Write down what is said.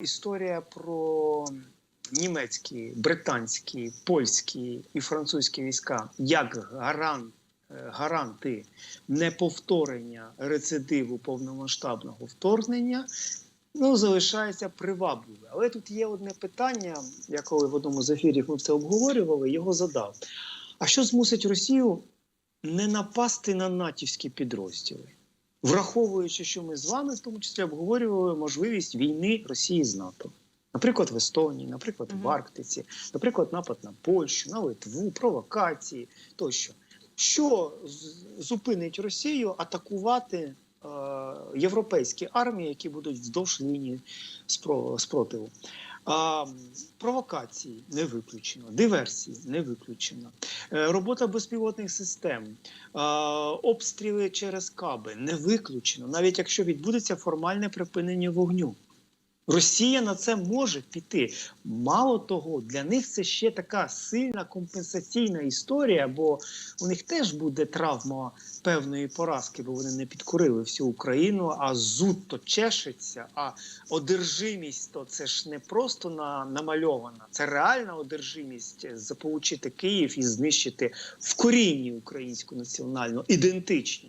Історія про німецькі, британські, польські і французькі війська як гарант, е, гаранти неповторення рецидиву повномасштабного вторгнення. Ну, залишається привабливе. Але тут є одне питання, я коли в одному з ефірів ми це обговорювали, його задав. А що змусить Росію не напасти на натівські підрозділи? Враховуючи, що ми з вами в тому числі обговорювали можливість війни Росії з НАТО. Наприклад, в Естонії, наприклад, в Арктиці, наприклад, напад на Польщу, на Литву, провокації тощо. Що зупинить Росію атакувати е, європейські армії, які будуть вздовж лінії спро- спротиву? А, провокації не виключено, диверсії не виключено, Е, робота безпілотних систем, обстріли через каби не виключено, навіть якщо відбудеться формальне припинення вогню. Росія на це може піти. Мало того, для них це ще така сильна компенсаційна історія, бо у них теж буде травма певної поразки, бо вони не підкорили всю Україну, а зуд то чешеться, а одержимість то це ж не просто на, намальована, це реальна одержимість заполучити Київ і знищити в корінні українську національну ідентичність.